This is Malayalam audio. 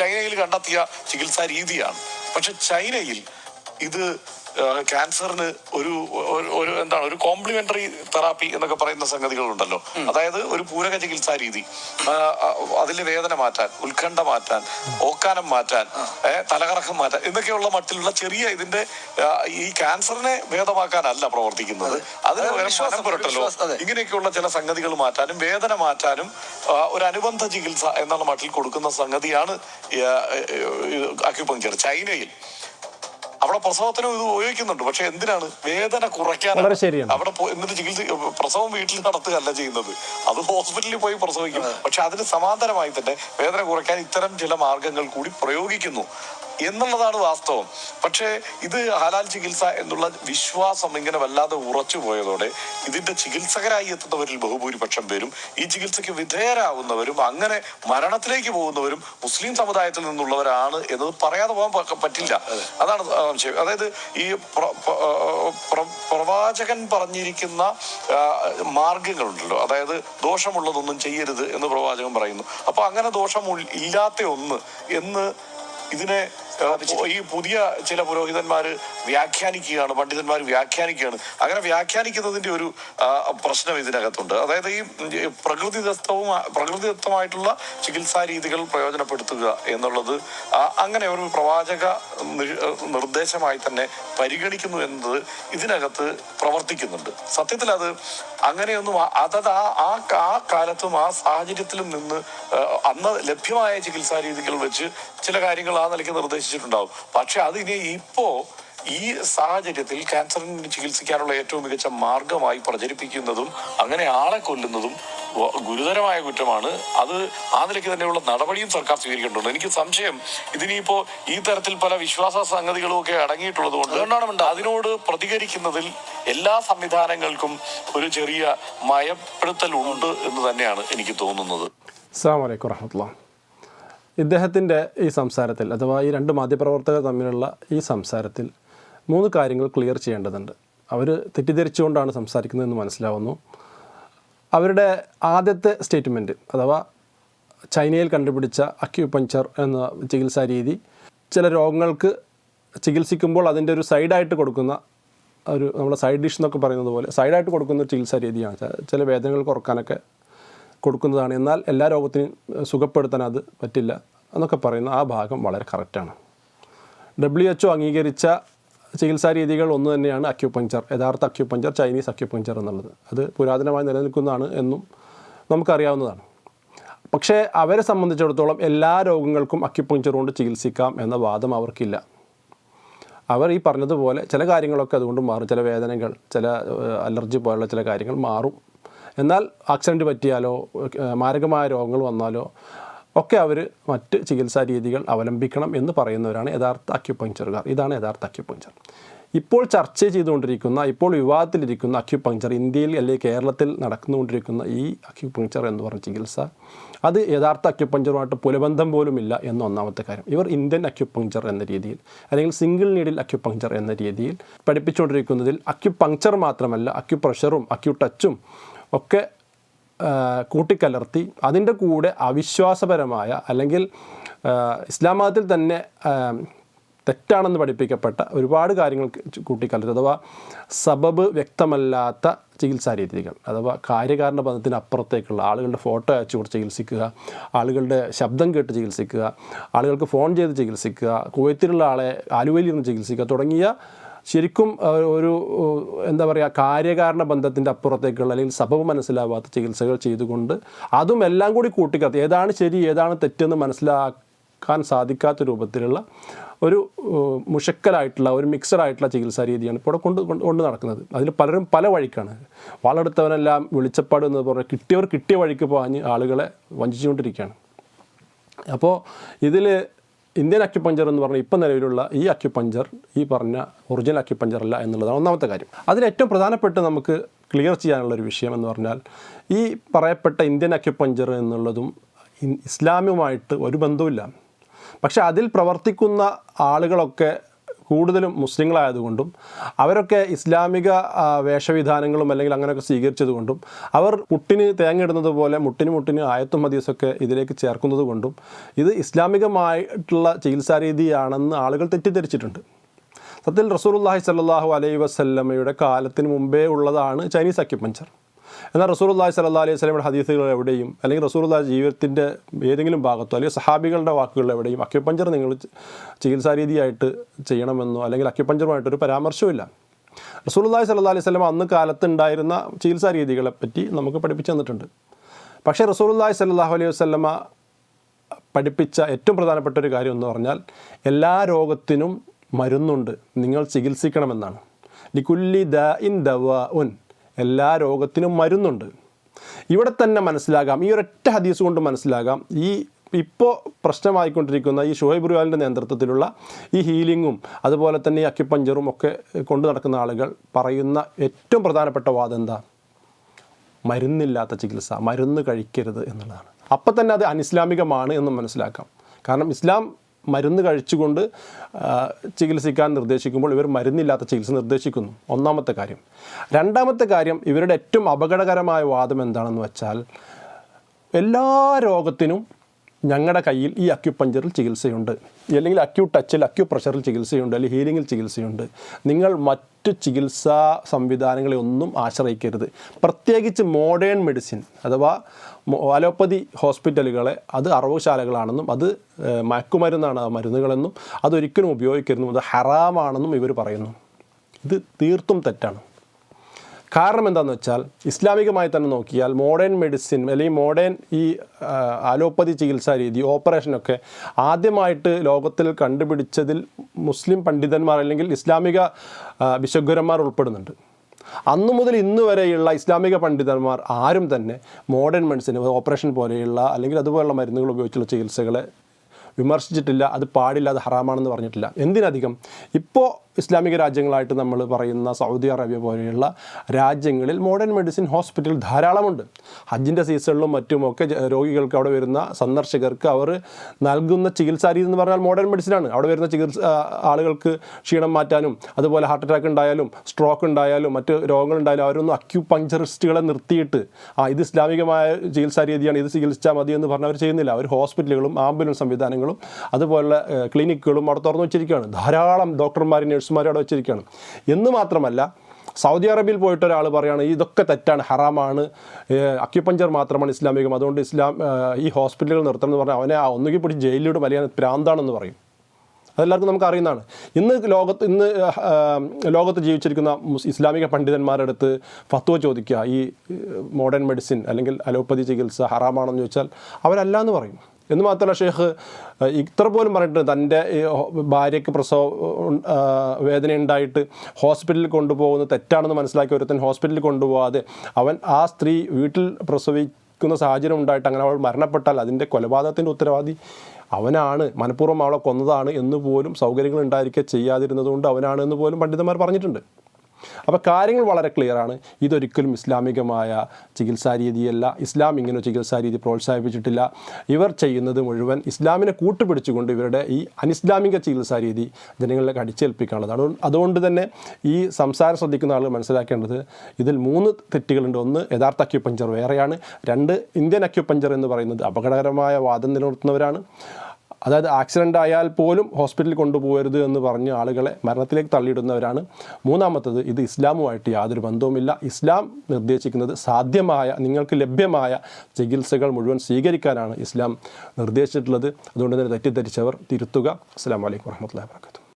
ചൈനയിൽ കണ്ടെത്തിയ ചികിത്സാ രീതിയാണ്. പക്ഷെ ചൈനയിൽ ഇത് ക്യാൻസറിന് ഒരു ഒരു- എന്താണ് ഒരു കോംപ്ലിമെന്ററി തെറാപ്പി എന്നൊക്കെ പറയുന്ന സംഗതികളുണ്ടല്ലോ. അതായത് ഒരു പൂരക ചികിത്സാ രീതി. അതിലെ വേദന മാറ്റാൻ ഉത്കണ്ഠ മാറ്റാൻ ഓക്കാനം മാറ്റാൻ തലകറക്കം മാറ്റാൻ എന്നൊക്കെയുള്ള മട്ടിലുള്ള ചെറിയ ഇതിന്റെ ഈ ക്യാൻസറിനെ ഭേദമാക്കാനല്ല പ്രവർത്തിക്കുന്നത്. അതിന് വിശ്വാസം, പുരട്ടല്ലോ പുരട്ടലോ ഇങ്ങനെയൊക്കെയുള്ള ചില സംഗതികൾ മാറ്റാനും വേദന മാറ്റാനും ഒരു അനുബന്ധ ചികിത്സ എന്നുള്ള മട്ടിൽ കൊടുക്കുന്ന സംഗതിയാണ് അക്യുപങ്ചർ ചൈനയിൽ അവിടെ പ്രസവത്തിന് ഇത് ഉപയോഗിക്കുന്നുണ്ട്. പക്ഷെ എന്തിനാണ്? വേദന കുറയ്ക്കാൻ. അവിടെ എന്നിട്ട് ചികിത്സ പ്രസവം വീട്ടിൽ നടത്തുകയല്ല ചെയ്യുന്നത്. അത് ഹോസ്പിറ്റലിൽ പോയി പ്രസവിക്കും. പക്ഷെ അതിന് സമാന്തരമായി തന്നെ വേദന കുറയ്ക്കാൻ ഇത്തരം ചില മാർഗങ്ങൾ കൂടി പ്രയോഗിക്കുന്നു. എന്നുള്ളതാണ് വാസ്തവം. പക്ഷേ ഇത് ഹലാൽ ചികിത്സ എന്നുള്ള വിശ്വാസം ഇങ്ങനെ വല്ലാതെ ഉറച്ചു പോയതോടെ ഇതിന്റെ ചികിത്സകരായി എത്തുന്നവരിൽ ബഹുഭൂരിപക്ഷം പേരും ഈ ചികിത്സയ്ക്ക് വിധേയരാകുന്നവരും അങ്ങനെ മരണത്തിലേക്ക് പോകുന്നവരും മുസ്ലിം സമുദായത്തിൽ നിന്നുള്ളവരാണ് എന്നത് പറയാതെ പോകാൻ പറ്റില്ല. അതാണ് ആ ചെയ്യും. അതായത് ഈ പ്ര- പ്ര- പ്ര- പ്രവാചകൻ പറഞ്ഞിരിക്കുന്ന മാർഗങ്ങളുണ്ടല്ലോ അതായത് ദോഷമുള്ളതൊന്നും ചെയ്യരുത് എന്ന് പ്രവാചകൻ പറയുന്നു. അപ്പൊ അങ്ങനെ ദോഷം ഇല്ലാത്ത ഒന്ന് എന്ന് ഇതിനെ ഈ പുതിയ ചില പുരോഹിതന്മാർ വ്യാഖ്യാനിക്കുകയാണ് പണ്ഡിതന്മാർ വ്യാഖ്യാനിക്കുകയാണ്. അങ്ങനെ വ്യാഖ്യാനിക്കുന്നതിന്റെ ഒരു പ്രശ്നം ഇതിനകത്തുണ്ട്. അതായത് ഈ പ്രകൃതിദത്തവും പ്രകൃതിദത്തമായിട്ടുള്ള ചികിത്സാ രീതികൾ പ്രയോജനപ്പെടുത്തുക എന്നുള്ളത് അങ്ങനെ ഒരു പ്രവാചക നിർദ്ദേശമായി തന്നെ പരിഗണിക്കുന്നു എന്നത് ഇതിനകത്ത് പ്രവർത്തിക്കുന്നുണ്ട്. സത്യത്തിൽ അത് അങ്ങനെയൊന്നും അതത് ആ ആ കാലത്തും ആ സാഹചര്യത്തിലും നിന്ന് അന്ന് ലഭ്യമായ ചികിത്സാ രീതികൾ വെച്ച് ചില കാര്യങ്ങൾ ആ നിലയ്ക്ക് നിർദ്ദേശിച്ചിട്ടുണ്ടാവും പക്ഷെ അത് ഇനി ഇപ്പോ ഈ സാഹചര്യത്തിൽ ക്യാൻസറിന് ചികിത്സിക്കാനുള്ള ഏറ്റവും മികച്ച മാർഗമായി പ്രചരിപ്പിക്കുന്നതും അങ്ങനെ ആളെ കൊല്ലുന്നതും ഗുരുതരമായ കുറ്റമാണ്. അത് ആ നിലയ്ക്ക് തന്നെയുള്ള നടപടിയും സർക്കാർ സ്വീകരിക്കേണ്ടതുണ്ട്. എനിക്ക് സംശയം ഇതിനിപ്പോ ഈ തരത്തിൽ പല വിശ്വാസ സംഗതികളും ഒക്കെ അടങ്ങിയിട്ടുള്ളത് കൊണ്ട് അതിനോട് പ്രതികരിക്കുന്നതിൽ എല്ലാ സംവിധാനങ്ങൾക്കും ഒരു ചെറിയ മയപ്പെടുത്തൽ ഉണ്ട് എന്ന് തന്നെയാണ് എനിക്ക് തോന്നുന്നത്. അസ്സാം വലൈക്കും വറഹമത്തുള്ള ഇദ്ദേഹത്തിന്റെ ഈ സംസാരത്തിൽ അഥവാ ഈ രണ്ട് മാധ്യമപ്രവർത്തകർ തമ്മിലുള്ള ഈ സംസാരത്തിൽ മൂന്ന് കാര്യങ്ങൾ ക്ലിയർ ചെയ്യേണ്ടതുണ്ട്. അവർ തെറ്റിദ്ധരിച്ചുകൊണ്ടാണ് സംസാരിക്കുന്നതെന്ന് മനസ്സിലാവുന്നു. അവരുടെ ആദ്യത്തെ സ്റ്റേറ്റ്മെന്റ് അഥവാ ചൈനയിൽ കണ്ടുപിടിച്ച അക്യുപഞ്ചർ എന്ന ചികിത്സാ രീതി ചില രോഗങ്ങൾക്ക് ചികിത്സിക്കുമ്പോൾ അതിന്റെ ഒരു സൈഡായിട്ട് കൊടുക്കുന്ന ഒരു നമ്മുടെ സൈഡ് ഡിഷ് എന്നൊക്കെ പറയുന്നത് പോലെ സൈഡായിട്ട് കൊടുക്കുന്ന ഒരു ചികിത്സാ രീതിയാണ്. ചില വേദനകൾ കുറക്കാനൊക്കെ കൊടുക്കുന്നതാണ്. എന്നാൽ എല്ലാ രോഗത്തിനും സുഖപ്പെടുത്താൻ അത് പറ്റില്ല എന്നൊക്കെ പറയുന്ന ആ ഭാഗം വളരെ കറക്റ്റാണ് ഡബ്ല്യു എച്ച് അംഗീകരിച്ച ചികിത്സാ രീതികൾ ഒന്ന് തന്നെയാണ് അക്യുപഞ്ചർ യഥാർത്ഥ അക്യുപഞ്ചർ ചൈനീസ് അക്യുപഞ്ചർ എന്നുള്ളത്. അത് പുരാതനമായി നിലനിൽക്കുന്നതാണ് എന്നും നമുക്കറിയാവുന്നതാണ്. പക്ഷേ അവരെ സംബന്ധിച്ചിടത്തോളം എല്ലാ രോഗങ്ങൾക്കും അക്യുപഞ്ചർ കൊണ്ട് ചികിത്സിക്കാം എന്ന വാദം അവർക്കില്ല. അവർ ഈ പറഞ്ഞതുപോലെ ചില കാര്യങ്ങളൊക്കെ അതുകൊണ്ട് മാറും. ചില വേദനകൾ ചില അലർജി പോലുള്ള ചില കാര്യങ്ങൾ മാറും. എന്നാൽ ആക്സിഡന്റ് പറ്റിയാലോ മാരകമായ രോഗങ്ങൾ വന്നാലോ ഒക്കെ അവർ മറ്റ് ചികിത്സാ രീതികൾ അവലംബിക്കണം എന്ന് പറയുന്നവരാണ് യഥാർത്ഥ അക്യുപങ്ക്ചറുകാർ ഇതാണ് യഥാർത്ഥ അക്യുപങ്ചർ ഇപ്പോൾ ചർച്ച ചെയ്തുകൊണ്ടിരിക്കുന്ന ഇപ്പോൾ വിവാദത്തിലിരിക്കുന്ന അക്യുപങ്ചർ ഇന്ത്യയിൽ അല്ലെങ്കിൽ കേരളത്തിൽ നടന്നുകൊണ്ടിരിക്കുന്ന ഈ അക്യുപങ്ചർ എന്ന് പറഞ്ഞ ചികിത്സ അത് യഥാർത്ഥ അക്യുപങ്ചറുമായിട്ട് പുലബന്ധം പോലുമില്ല എന്ന ഒന്നാമത്തെ കാര്യം. ഇവർ ഇന്ത്യൻ അക്യുപങ്ചർ എന്ന രീതിയിൽ അല്ലെങ്കിൽ സിംഗിൾ നീഡിൽ അക്യുപങ്ചർ എന്ന രീതിയിൽ പഠിപ്പിച്ചുകൊണ്ടിരിക്കുന്നതിൽ അക്യുപങ്ചർ മാത്രമല്ല അക്യുപ്രഷറും അക്യുടച്ചും ഒക്കെ കൂട്ടിക്കലർത്തി അതിന്റെ കൂടെ അവിശ്വാസപരമായ അല്ലെങ്കിൽ ഇസ്ലാം മതത്തിൽ തന്നെ തെറ്റാണെന്ന് പഠിപ്പിക്കപ്പെട്ട ഒരുപാട് കാര്യങ്ങൾ കൂട്ടിക്കലർത്തി അഥവാ സബബ് വ്യക്തമല്ലാത്ത ചികിത്സാ രീതികൾ അഥവാ കാര്യകാരണ ബന്ധത്തിന് അപ്പുറത്തേക്കുള്ള ആളുകളുടെ ഫോട്ടോ അയച്ചു കൊടുത്ത് ചികിത്സിക്കുക ആളുകളുടെ ശബ്ദം കേട്ട് ചികിത്സിക്കുക ആളുകൾക്ക് ഫോൺ ചെയ്ത് ചികിത്സിക്കുക കുവൈത്തിലുള്ള ആളെ ആലുവയിൽ നിന്ന് ചികിത്സിക്കുക തുടങ്ങിയ ശരിക്കും ഒരു എന്താ പറയുക കാര്യകാരണ ബന്ധത്തിന്റെ അപ്പുറത്തേക്കുള്ള അല്ലെങ്കിൽ സബബ് മനസ്സിലാവാത്ത ചികിത്സകൾ ചെയ്തുകൊണ്ട് അതും എല്ലാം കൂടി കൂട്ടിക്കത്ത് ഏതാണ് ശരി ഏതാണ് തെറ്റെന്ന് മനസ്സിലാക്കാൻ സാധിക്കാത്ത രൂപത്തിലുള്ള ഒരു മുഷക്കലായിട്ടുള്ള ഒരു മിക്സഡ് ആയിട്ടുള്ള ചികിത്സാ രീതിയാണ് ഇപ്പോൾ കൊണ്ട് കൊണ്ട് നടക്കുന്നത്. അതിൽ പലരും പല വഴിക്കാണ്. വളരെടുത്തവനെല്ലാം വെളിച്ചപ്പാട് എന്ന് പറഞ്ഞാൽ കിട്ടിയവർ കിട്ടിയ വഴിക്ക് പാഞ്ഞ് ആളുകളെ വഞ്ചിച്ചുകൊണ്ടിരിക്കുകയാണ്. അപ്പോൾ ഇതിൽ ഇന്ത്യൻ അക്യുപഞ്ചർ എന്ന് പറഞ്ഞാൽ ഇപ്പം നിലവിലുള്ള ഈ അക്യുപഞ്ചർ ഈ പറഞ്ഞ ഒറിജിനൽ അക്യുപഞ്ചർ അല്ല എന്നുള്ളതാണ് ഒന്നാമത്തെ കാര്യം. അതിൽ ഏറ്റവും പ്രധാനപ്പെട്ട നമുക്ക് ക്ലിയർ ചെയ്യാനുള്ള ഒരു വിഷയം എന്ന് പറഞ്ഞാൽ ഈ പറയപ്പെട്ട ഇന്ത്യൻ അക്യുപഞ്ചർ എന്നുള്ളതും ഇസ്ലാമുമായിട്ട് ഒരു ബന്ധവുമില്ല. പക്ഷേ അതിൽ പ്രവർത്തിക്കുന്ന ആളുകളൊക്കെ കൂടുതലും മുസ്ലിങ്ങളായതുകൊണ്ടും അവരൊക്കെ ഇസ്ലാമിക വേഷവിധാനങ്ങളും അല്ലെങ്കിൽ അങ്ങനെയൊക്കെ സ്വീകരിച്ചതുകൊണ്ടും അവർ മുട്ടിന് തേങ്ങ ഇടുന്നത് പോലെ മുട്ടിന് മുട്ടിന് ആയത്തും ഹദീസൊക്കെ ഇതിലേക്ക് ചേർക്കുന്നത് കൊണ്ടും ഇത് ഇസ്ലാമികമായിട്ടുള്ള ചികിത്സാ രീതിയാണെന്ന് ആളുകൾ തെറ്റിദ്ധരിച്ചിട്ടുണ്ട്. സത്യത്തിൽ റസൂലുള്ളാഹി സല്ലാഹു അലൈഹി വസല്ലമയുടെ കാലത്തിന് മുമ്പേ ഉള്ളതാണ് ചൈനീസ് അക്യുപഞ്ചർ. എന്നാൽ റസൂലുള്ളാഹി സല്ലാ അലൈഹി വസല്ലമയുടെ ഹദീസുകൾ എവിടെയും അല്ലെങ്കിൽ റസൂലുള്ളാഹി ജീവിതത്തിന്റെ ഏതെങ്കിലും ഭാഗത്തോ അല്ലെങ്കിൽ സഹാബികളുടെ വാക്കുകൾ എവിടെയും അക്യുപഞ്ചർ നിങ്ങൾ ചികിത്സാ രീതിയായിട്ട് ചെയ്യണമെന്നോ അല്ലെങ്കിൽ അക്യുപഞ്ചറുമായിട്ടൊരു പരാമർശമില്ല റസൂലുള്ളാഹി സല്ലാ അലൈഹി സ്വലം അന്ന് കാലത്തുണ്ടായിരുന്ന ചികിത്സാ രീതികളെ പറ്റി നമുക്ക് പഠിപ്പിച്ചു തന്നിട്ടുണ്ട്. പക്ഷേ റസൂലുള്ളാഹി സല്ലാഹു അലൈഹി വസല്ലമ പഠിപ്പിച്ച ഏറ്റവും പ്രധാനപ്പെട്ട ഒരു കാര്യം എന്ന് പറഞ്ഞാൽ എല്ലാ രോഗത്തിനും മരുന്നുണ്ട്. നിങ്ങൾ ചികിത്സിക്കണമെന്നാണ്. ലിക്കുല്ലി ദ ഇൻ ദവ ഉൻ എല്ലാ രോഗത്തിനും മരുന്നുണ്ട്. ഇവിടെ തന്നെ മനസ്സിലാകാം ഈ ഒരൊറ്റ ഹദീസ് കൊണ്ട് മനസ്സിലാകാം ഈ ഇപ്പോൾ പ്രശ്നമായിക്കൊണ്ടിരിക്കുന്ന ഈ ഷുഹൈബ് റുവാലിന്റെ നേതൃത്വത്തിലുള്ള ഈ ഹീലിങ്ങും അതുപോലെ തന്നെ ഈ അക്യുപഞ്ചറും ഒക്കെ കൊണ്ടു നടക്കുന്ന ആളുകൾ പറയുന്ന ഏറ്റവും പ്രധാനപ്പെട്ട വാദം എന്താ? മരുന്നില്ലാത്ത ചികിത്സ മരുന്ന് കഴിക്കരുത് എന്നുള്ളതാണ്. അപ്പം തന്നെ അത് അനിസ്ലാമികമാണ് എന്ന് മനസ്സിലാക്കാം. കാരണം ഇസ്ലാം മരുന്ന് കഴിച്ചുകൊണ്ട് ചികിത്സിക്കാൻ നിർദ്ദേശിക്കുമ്പോൾ ഇവർ മരുന്നില്ലാത്ത ചികിത്സ നിർദ്ദേശിക്കുന്നു. ഒന്നാമത്തെ കാര്യം. രണ്ടാമത്തെ കാര്യം ഇവരുടെ ഏറ്റവും അപകടകരമായ വാദം എന്താണെന്ന് വെച്ചാൽ എല്ലാ രോഗത്തിനും ഞങ്ങളുടെ കയ്യിൽ ഈ അക്യുപഞ്ചറിൽ ചികിത്സയുണ്ട്. അല്ലെങ്കിൽ അക്യൂ ടച്ചിൽ അക്യൂ പ്രഷറിൽ ചികിത്സയുണ്ട് അല്ലെങ്കിൽ ഹീലിങ്ങിൽ ചികിത്സയുണ്ട്. നിങ്ങൾ മറ്റ് ചികിത്സാ സംവിധാനങ്ങളെ ഒന്നും ആശ്രയിക്കരുത്. പ്രത്യേകിച്ച് മോഡേൺ മെഡിസിൻ അഥവാ അലോപ്പതി ഹോസ്പിറ്റലുകളെ അത് അറവുശാലകളാണെന്നും അത് മയക്കുമരുന്നാണ് ആ മരുന്നുകളെന്നും അതൊരിക്കലും ഉപയോഗിക്കരുതെന്നും അത് ഹറാമാണെന്നും ഇവർ പറയുന്നു. ഇത് തീർത്തും തെറ്റാണ്. കാരണം എന്താണെന്ന് വെച്ചാൽ ഇസ്ലാമികമായി തന്നെ നോക്കിയാൽ മോഡേൺ മെഡിസിൻ അല്ലെങ്കിൽ മോഡേൺ ഈ അലോപ്പതി ചികിത്സാ രീതി ഓപ്പറേഷനൊക്കെ ആദ്യമായിട്ട് ലോകത്തിൽ കണ്ടുപിടിച്ചതിൽ മുസ്ലിം പണ്ഡിതന്മാർ അല്ലെങ്കിൽ ഇസ്ലാമിക വിശ്വഗുരന്മാർ ഉൾപ്പെടുന്നുണ്ട്. അന്നു മുതൽ ഇന്ന് വരെയുള്ള ഇസ്ലാമിക പണ്ഡിതന്മാർ ആരും തന്നെ മോഡേൺ മെഡിസിൻ ഓപ്പറേഷൻ പോലെയുള്ള അല്ലെങ്കിൽ അതുപോലുള്ള മരുന്നുകൾ ഉപയോഗിച്ചുള്ള ചികിത്സകളെ വിമർശിച്ചിട്ടില്ല അത് പാടില്ല അത് ഹറാമാണെന്ന് പറഞ്ഞിട്ടില്ല. എന്തിനധികം? ഇപ്പോൾ ഇസ്ലാമിക രാജ്യങ്ങളായിട്ട് നമ്മൾ പറയുന്ന സൗദി അറേബ്യ പോലെയുള്ള രാജ്യങ്ങളിൽ മോഡേൺ മെഡിസിൻ ഹോസ്പിറ്റൽ ധാരാളമുണ്ട്. ഹജ്ജിന്റെ സീസണിലും മറ്റുമൊക്കെ രോഗികൾക്ക് അവിടെ വരുന്ന സന്ദർശകർക്ക് അവർ നൽകുന്ന ചികിത്സാ രീതി എന്ന് പറഞ്ഞാൽ മോഡേൺ മെഡിസിനാണ് അവിടെ വരുന്ന ചികിത്സ ആളുകൾക്ക് ക്ഷീണം മാറ്റാനും അതുപോലെ ഹാർട്ട് അറ്റാക്ക് ഉണ്ടായാലും സ്ട്രോക്ക് ഉണ്ടായാലും മറ്റ് രോഗങ്ങൾ ഉണ്ടായാലും അവരൊന്നും അക്യുപഞ്ചറിസ്റ്റുകളെ നിർത്തിയിട്ട് ആ ഇത് ഇസ്ലാമികമായ ചികിത്സാ രീതിയാണ് ഇത് ചികിത്സിച്ചാൽ മതി എന്ന് പറഞ്ഞ് അവർ ചെയ്യുന്നില്ല. അവർ ഹോസ്പിറ്റലുകളും ആംബുലൻസ് സംവിധാനങ്ങളും അതുപോലെ ക്ലിനിക്കുകളും അവിടെ തുറന്നു വെച്ചിരിക്കുകയാണ്. ധാരാളം ഡോക്ടർമാരും നഴ്സുമാരും അവിടെ വെച്ചിരിക്കുകയാണ്. എന്ന് മാത്രമല്ല സൗദി അറേബ്യയിൽ പോയിട്ട് ഒരാൾ പറയുകയാണ് ഇതൊക്കെ തെറ്റാണ് ഹറാമാണ്. അക്യുപഞ്ചർ മാത്രമാണ് ഇസ്ലാമികം. അതുകൊണ്ട് ഇസ്ലാം ഈ ഹോസ്പിറ്റലുകൾ നിർത്തണം എന്ന് പറഞ്ഞാൽ അവനെ ഒന്നുകിൽ പിടിച്ച് ജയിലിലൂടെ വലിയ പ്രാന്താണെന്ന് പറയും. അതെല്ലാവർക്കും നമുക്ക് അറിയുന്നതാണ്. ഇന്ന് ലോകത്ത് ഇന്ന് ലോകത്ത് ജീവിച്ചിരിക്കുന്ന ഇസ്ലാമിക പണ്ഡിതന്മാരുടെ അടുത്ത് ഫത്വ ചോദിക്കുക ഈ മോഡേൺ മെഡിസിൻ അല്ലെങ്കിൽ അലോപ്പതി ചികിത്സ ഹറാമാണെന്ന് ചോദിച്ചാൽ അവരല്ല എന്ന് പറയും. എന്ന് മാത്രമല്ല ഷെയ്ഖ് ഇത്ര പോലും പറഞ്ഞിട്ട് തന്റെ ഭാര്യയ്ക്ക് പ്രസവ വേദന ഉണ്ടായിട്ട് ഹോസ്പിറ്റലിൽ കൊണ്ടുപോകുന്നത് തെറ്റാണെന്ന് മനസ്സിലാക്കി ഒരുത്തൻ ഹോസ്പിറ്റലിൽ കൊണ്ടുപോകാതെ അവൻ ആ സ്ത്രീ വീട്ടിൽ പ്രസവിക്കുന്ന സാഹചര്യം ഉണ്ടായിട്ട് അങ്ങനെ അവൾ മരണപ്പെട്ടാൽ അതിന്റെ കൊലപാതകത്തിന്റെ ഉത്തരവാദി അവനാണ്. മനഃപൂർവം അവളെ കൊന്നതാണ് എന്ന് പോലും സൗകര്യങ്ങൾ ഉണ്ടായിരിക്കുക ചെയ്യാതിരുന്നതുകൊണ്ട് അവനാണ് എന്ന് പോലും പണ്ഡിതന്മാർ പറഞ്ഞിട്ടുണ്ട്. അപ്പോൾ കാര്യങ്ങൾ വളരെ ക്ലിയറാണ് ഇതൊരിക്കലും ഇസ്ലാമികമായ ചികിത്സാ രീതിയല്ല. ഇസ്ലാം ഇങ്ങനെ ചികിത്സാ രീതി പ്രോത്സാഹിപ്പിച്ചിട്ടില്ല. ഇവർ ചെയ്യുന്നത് മുഴുവൻ ഇസ്ലാമിനെ കൂട്ടുപിടിച്ചുകൊണ്ട് ഇവരുടെ ഈ അനിസ്ലാമിക ചികിത്സാ രീതി ജനങ്ങളിലേക്ക് അടിച്ചേൽപ്പിക്കാനുള്ളത് അതുകൊണ്ട് അതുകൊണ്ട് തന്നെ ഈ സംസാരം ശ്രദ്ധിക്കുന്ന ആളുകൾ മനസ്സിലാക്കേണ്ടത് ഇതിൽ മൂന്ന് തെറ്റുകളുണ്ട്. ഒന്ന് യഥാർത്ഥ അക്യുപഞ്ചർ വേറെയാണ്. രണ്ട് ഇന്ത്യൻ അക്യുപഞ്ചർ എന്ന് പറയുന്നത് അപകടകരമായ വാദം നിലനിർത്തുന്നവരാണ്. അതായത് ആക്സിഡന്റ് ആയാൽ പോലും ഹോസ്പിറ്റലിൽ കൊണ്ടുപോകരുത് എന്ന് പറഞ്ഞ് ആളുകളെ മരണത്തിലേക്ക് തള്ളിയിടുന്നവരാണ്. മൂന്നാമത്തത് ഇത് ഇസ്ലാമുമായിട്ട് യാതൊരു ബന്ധവുമില്ല. ഇസ്ലാം നിർദ്ദേശിക്കുന്നത് സാധ്യമായ നിങ്ങൾക്ക് ലഭ്യമായ ചികിത്സകൾ മുഴുവൻ സ്വീകരിക്കാനാണ് ഇസ്ലാം നിർദ്ദേശിച്ചിട്ടുള്ളത്. അതുകൊണ്ട് തന്നെ തെറ്റിദ്ധരിച്ചവർ തിരുത്തുക. അസ്സാം വലൈക്കും വർഹമത്തല്ലാ വാബർക്കാത്തു